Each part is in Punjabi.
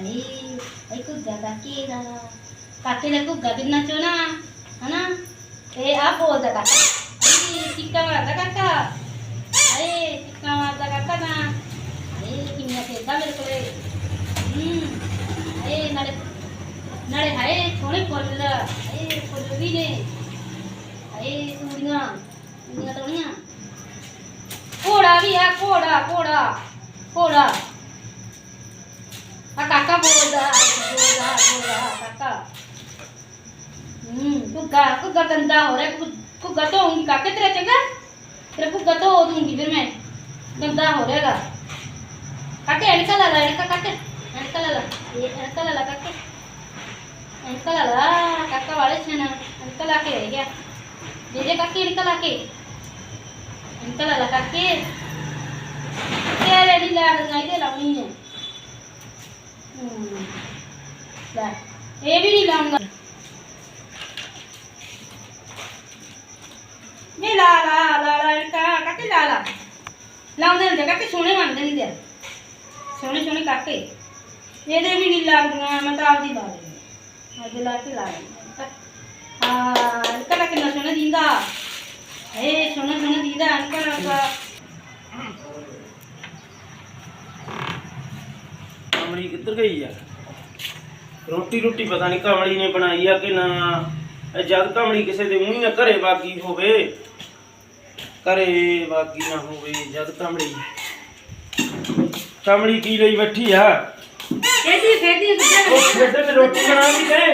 ਅਰੇ, ਇਹ ਕੁੱਗਾ ਕਾਕੇ ਦਾ ਕਾਕੇ ਦਾ ਕੁੱਗਾ ਕਿੰਨਾ ਚੋਣਾ, ਹਨਾ? ਇਹ ਆ ਬੋਲਦਾ ਕਾਕਾ। ਅਰੇ ਟਿੱਕਾ ਮਾਰਦਾ ਕਾਕਾ। ਅਰੇ ਟਿੱਕਾ ਮਾਰਦਾ ਕਾਕਾ ਨਾ ਅਰੇ ਕਿੰਨਾ ਖੇਡਦਾ ਮੇਰੇ ਕੋਲੇ। ਹੂੰ, ਅਰੇ, ਨਾਲੇ ਨਾਲੇ ਹਾਏ, ਸੋਹਣੇ ਫੁੱਲ। ਹਾਏ ਫੁੱਲ ਵੀ ਨੇ। ਹਾਏ ਤੂੜੀਆਂ ਤੂੜੀਆਂ ਤੋੜੀਆਂ ਘੋੜਾ ਵੀ ਆ ਘੋੜਾ ਘੋੜਾ ਘੋੜਾ ਆ ਕਾਕਾ ਬੋਲਦਾ ਬੋਲਦਾ ਬੋਲਦਾ ਕਾਕਾ। ਹੂੰ ਕੁੱਗਾ ਕੁੱਗਾ ਗੰਦਾ ਹੋ ਰਿਹਾ ਕੁ- ਕੁੱਗਾ ਧੋਉਂਗੀ ਕਾਕੇ ਤੇਰਾ ਚੰਗਾ? ਤੇਰਾ ਕੁੱਗਾ ਧੋ ਦੂੰਗੀ ਫਿਰ ਮੈਂ। ਗੰਦਾ ਹੋ ਰਿਹਾਗਾ ਕਾਕੇ, ਐਨਕਾ ਲਾ ਲਾ, ਐਨਕਾ ਕਾਕੇ। ਐਨਕਾ ਲਾ ਲਾ, ਇਹ ਐਨਕਾ ਲਾ ਲਾ ਕਾਕੇ। ਐਨਕਾ ਲਾ ਲਾ, ਕਾਕਾ ਵਾਲੇ ਛਣਾ, ਐਨਕਾ ਲਾ ਕੇ ਰਹਿ ਗਿਆ। ਦੇ ਦੇ ਕਾਕੇ, ਐਨਕਾ ਲੈ, ਇਹ ਵੀ ਨਹੀਂ ਲਾਉਂਗਾ ਨਹੀਂ, ਲਾ ਲਾ ਲਾ ਲਾ ਇਨਕਾ ਕਾਕੇ ਲਾ ਲਾ। ਲਾਉਂਦੇ ਹੁੰਦੇ ਕਾਕੇ ਸੋਹਣੇ ਬਣਦੇ ਹੁੰਦੇ ਆ। ਸੋਹਣੇ ਸੋਹਣੇ ਕਾਕੇ। ਇਹਦੇ ਵੀ ਨਹੀਂ ਲੱਗਦੀਆਂ, ਮੈਂ ਤਾਂ ਆਪਦੀ ਲਾ ਲਈ ਅੱਜ ਲਾ ਕੇ ਲਾ ਲਈ ਹਾਂ। ਇਨਕਾ ਕਿੰਨਾ ਸੋਹਣਾ ਦਿੰਦਾ। ਏ ਸੋਹਣਾ ਸੋਹਣਾ ਦਿੰਦਾ ਇਨਕਾ ਦਾ ਕਮਲੀ ਕਿੱਧਰ ਗਈ ਆ? ਰੋਟੀ ਰੋਟੀ ਪਤਾ ਨਹੀਂ ਕਮਲੀ ਨੇ ਬਣਾਈ ਆ ਕਿ ਨਾ। ਜਦ ਕਮਲੀ ਕਿਸੇ ਦੇ ਮੂੰਹ ਨਾ ਘਰੇ ਬਾਗੀ ਹੋਵੇ ਘਰੇ ਬਾਗੀ ਨਾ ਹੋਵੇ ਜਦ ਕਮਲੀ ਕਮਲੀ ਕੀ ਲਈ ਬੈਠੀ ਆ? ਇਹਦੀ ਫੇਦੀ ਉਹ ਗੁੱਜਾ ਖੇਡੇ ਤੇ ਰੋਟੀ ਬਣਾ ਵੀ ਦੇ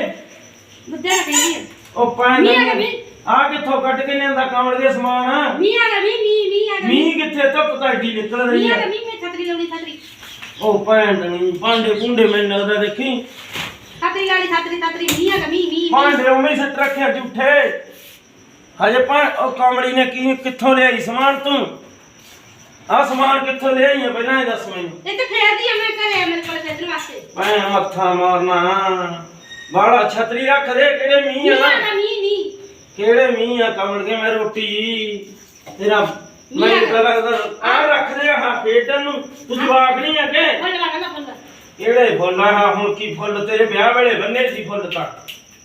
ਗੁੱਜਾ ਫੇਦੀ ਉਹ ਪਾਣੀ ਆ ਮੀਂਹ। ਆ ਕਿੱਥੋਂ ਕੱਢ ਕੇ ਲਿਆਂਦਾ ਕਮਲ ਦੇ ਸਮਾਨ? ਮੀਂਹ ਆ ਗਿਆ ਮੀਂਹ ਮੀਂਹ ਮੀਂਹ ਆ ਗਿਆ ਮੀਂਹ ਕਿੱਥੇ? ਧੁੱਪ ਤੁਹਾਡੀ ਨਿਕਲ ਰਹੀ ਮੀਂਹ ਆ ਆ। ਗਿਆ ਮੀਂਹ ਮੈਂ ਛਤਰੀ ਲਾਉਣੀ ਛਤਰੀ। ਉਹ ਭੈਣ ਨਹੀਂ ਭਾਂਡੇ ਭੁੰਡੇ ਮੈਨੂੰ ਲੱਗਦਾ ਦੇਖੀ। ਛਤਰੀ ਲਾਲੀ ਛਤਰੀ ਛਤਰੀ ਮੀਂਹ ਆ ਮੀਂਹ ਮੀਂਹ। ਭਾਂਡੇ ਉਵੇਂ ਹੀ ਸਿੱਟ ਰੱਖਿਆ ਝੂਠੇ ਹਜੇ ਪਾ ਉਹ ਕਮੜੀ ਨੇ ਕੀ ਕਿੱਥੋਂ ਲਿਆਈ ਸਮਾਨ ਤੂੰ? ਆ ਸਮਾਨ ਕਿੱਥੋਂ ਲਿਆਈ ਹੈ ਪਹਿਲਾਂ ਇਹ ਦੱਸ ਮੈਨੂੰ। ਇਹ ਤੇ ਫੇਰਦੀ ਆ ਮੈਂ ਘਰੇ ਮੇਰੇ ਕੋਲ ਛਤਰੀ ਵਾਸਤੇ। ਮੈਂ ਮੱਥਾ ਮਾਰਨਾ। ਬਾੜਾ ਛਤਰੀ ਰੱਖ ਦੇ ਕਿਹੜੇ ਮੀਂਹ ਆ ਆ ਮੀਂਹ ਮੀਂਹ। ਕਿਹੜੇ ਮੀਂਹ ਆ ਕਮੜ ਕੇ ਮੈਂ ਰੋਟੀ ਤੇਰਾ ਆ ਦੇ ਹਾਂ ਫੇਟਣ ਨੂੰ। ਤੂੰ ਜਵਾਕ ਨਹੀਂ ਆ ਕੇ ਫੁੱਲ ਲਾ ਲਾ ਫੁੱਲ ਕਿਹੜੇ ਫੁੱਲ ਆ? ਹੁਣ ਕੀ ਫੁੱਲ? ਤੇਰੇ ਵਿਆਹ ਵੇਲੇ ਬੰਨੇ ਸੀ ਫੁੱਲ ਤਾਂ।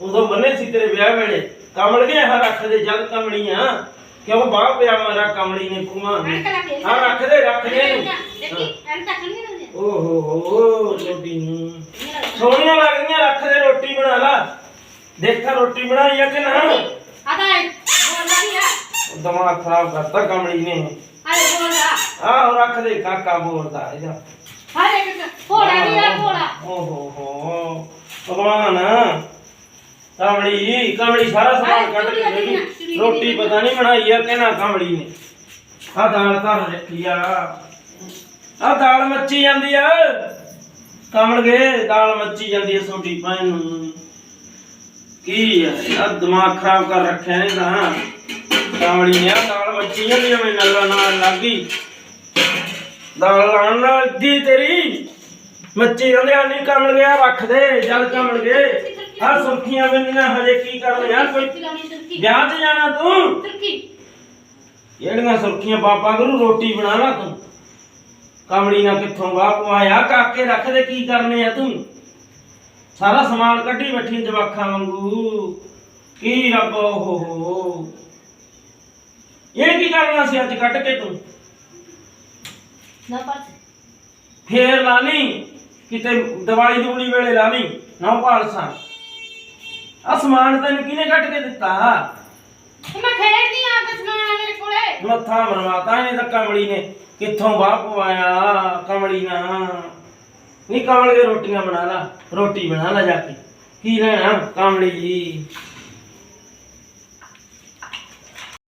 ਉਦੋਂ ਬੰਨੇ ਸੀ ਤੇਰੇ ਵਿਆਹ ਵੇਲੇ। ਕਮਲ ਗਿਆ ਹਾਂ ਰੱਖ ਦੇ ਜਦ ਕਮਲੀਆਂ ਕਿਉਂ ਬਾਹ ਪਿਆ ਮਾਰਾ ਕਮਲੀ ਨੇ ਪੂਮਾ ਐਨਕ ਲਾ ਕੇ ਹਾਂ ਰੱਖ ਦੇ ਰੱਖ ਦੇ ਦੇਖੀ ਐਨਕ ਚੱਕਣੀ ਨਾ ਓ ਹੋ ਹੋ ਰੋਟੀ ਨੂੰ। ਸੋਹਣੀਆਂ ਲੱਗਦੀਆਂ ਰੱਖ ਦੇ ਰੋਟੀ ਬਣਾ ਲਾ। ਦੇਖਾ ਰੋਟੀ ਬਣਾਈ ਆ ਕਿ ਨਾ। ਆਦਾ ਦਿਮਾਗ ਖਰਾਬ ਕਰਤਾ ਕਮਲੀ ਨੇ ਬੋਲਦਾ। ਆਹ ਰੱਖ ਦੇ ਕਾਕਾ ਬੋਲਦਾ ਇਹਦਾ ਹਰੇ ਇੱਕ ਘੋੜਾ ਵੀ ਆ ਘੋੜਾ ਓ ਹੋ ਹੋ ਭਗਵਾਨ। ਕਮਲੀ ਕਮਲੀ ਸਾਰਾ ਸਮਾਨ ਕੱਢ ਕੇ ਦੇ ਗਈ। ਰੋਟੀ ਪਤਾ ਨਹੀਂ ਬਣਾਈ ਆ ਕਹਿਣਾ ਕਮਲੀ ਨੇ। ਆ ਦਾਲ ਧਰ ਰੱਖੀ ਆ। ਆ ਦਾਲ ਮੱਚੀ ਜਾਂਦੀ ਆ। ਕਮਲ ਗਏ ਦਾਲ ਮੱਚੀ ਜਾਂਦੀ ਆ ਭੈਣ ਨੂੰ। ਕੀ ਆ ਦਿਮਾਗ ਖਰਾਬ ਕਰ ਰੱਖਿਆ ਨੇ ਤਾਂ ਕਮਲੀ ਨੇ ਦਾਲ ਮੱਚੀ ਜਾਂਦੀ ਮੈਂ ਨਾਲ ਨਾਲ ਲੱਗੀ ਦਾਲ ਲਾਣ ਲੱਗੀ ਤੇਰੀ। ਮੱਚੀ ਜਾਂਦੇ ਆ ਨਹੀਂ ਕਮਲ ਗਿਆ ਰੱਖ ਦੇ ਜਦ ਕਮਲ ਗਏ। ਆ ਸੁਰਖੀਆਂ ਬੰਦੀਆਂ ਹਜੇ ਕੀ ਕਰਨ ਯਾਰ ਕੋਈ ਵਿਆਹ 'ਚ ਜਾਣਾ ਤੂੰ? ਜਿਹੜੀਆਂ ਸੁਰਖੀਆਂ? ਬਾਬਾ ਗੁਰੂ ਰੋਟੀ ਬਣਾ ਲਾ ਤੂੰ। ਕਮੜੀ ਨਾ ਕਿੱਥੋਂ ਬਾਪ ਆਇਆ ਕਾਕੇ ਰੱਖ ਦੇ ਕੀ ਕਰਨੇ ਆ ਤੂੰ? ਸਾਰਾ ਸਮਾਨ ਕੱਢੀ ਬੈਠੀ ਜਵਾਖਾਂ ਵਾਂਗੂ। ਕੀ ਰੱਬ ਓਹ। ਹੋ ਇਹ ਕੀ ਕਰਨਾ ਸੀ ਅੱਜ ਕੱਢ ਕੇ ਤੂੰ? ਨਾ ਪਰਸ ਫੇਰ ਲਾ ਲਈ ਕਿਤੇ ਦੀਵਾਲੀ ਦੂਲੀ ਵੇਲੇ ਲਾ ਲਈ ਨਾ ਪਾਲਸਾ ਅਸਮਾਨ ਤੈਨੂੰ ਕਿਹਨੇ ਕੱਢ ਕੇ ਦਿੱਤਾ? ਮੈਂ ਖੇਡਦੀ ਆ ਤੇ ਸਮਾਨ ਆ ਮੇਰੇ ਕੋਲੇ। ਮੱਥਾ ਮਰਵਾਤਾ ਇਹਨੇ ਤਾਂ ਕਮਲੀ ਨੇ। ਕਿੱਥੋਂ ਬਾਪ ਆਇਆ ਕਮਲੀ ਨਾ ਨਹੀਂ ਕਮਲ ਕੇ ਰੋਟੀਆਂ ਬਣਾ ਲਾ। ਰੋਟੀ ਬਣਾ ਲਾ ਜਾ ਕੇ। ਕੀ ਲੈਣਾ ਕਮਲੀ? ਜੀ